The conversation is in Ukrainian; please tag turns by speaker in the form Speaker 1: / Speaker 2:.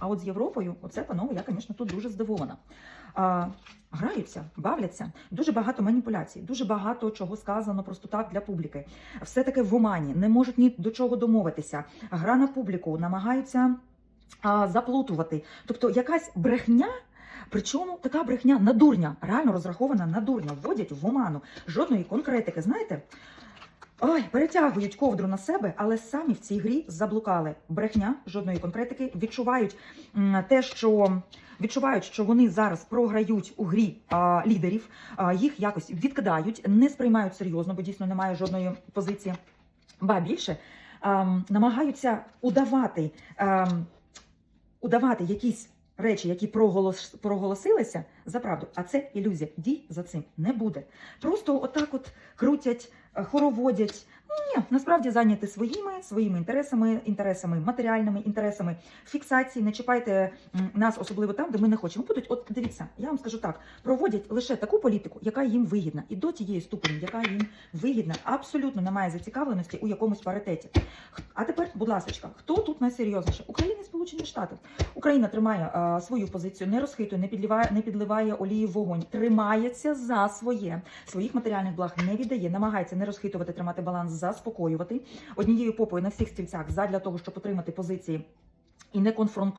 Speaker 1: А от з Європою, оце, панове, я, звісно, тут дуже здивована. А, граються, бавляться, дуже багато маніпуляцій, дуже багато чого сказано просто так для публіки. Все таки в омані, не можуть ні до чого домовитися. Гра на публіку, намагаються а, заплутувати. Тобто якась брехня. Причому така брехня на дурня, реально розрахована на дурня, вводять в оману. Жодної конкретики, знаєте? Ой, перетягують ковдру на себе, але самі в цій грі заблукали. Брехня, жодної конкретики, відчувають те, що відчувають, що вони зараз програють у грі а, лідерів, а, їх якось відкидають, не сприймають серйозно, бо дійсно немає жодної позиції. Ба більше ем, намагаються удавати, ем, удавати якісь речі, які проголос, проголосилися за правду. А це ілюзія. Дій за цим не буде. Просто отак от крутять, е, хороводять. Ні, насправді зайняті своїми своїми інтересами, інтересами, матеріальними інтересами, фіксації. Не чіпайте нас, особливо там, де ми не хочемо. Будуть, от дивіться, я вам скажу так: проводять лише таку політику, яка їм вигідна, і до тієї ступені, яка їм вигідна, абсолютно немає зацікавленості у якомусь паритеті. А тепер, будь ласка, хто тут найсерйозніше? Україна Сполучені Штати. Україна тримає а, свою позицію, не розхитує, не підливає, не підливає олії в вогонь, тримається за своє, своїх матеріальних благ не віддає, намагається не розхитувати, тримати баланс, заспокоювати однією попою на всіх стільцях задля того, щоб отримати позиції і не конфронтувати.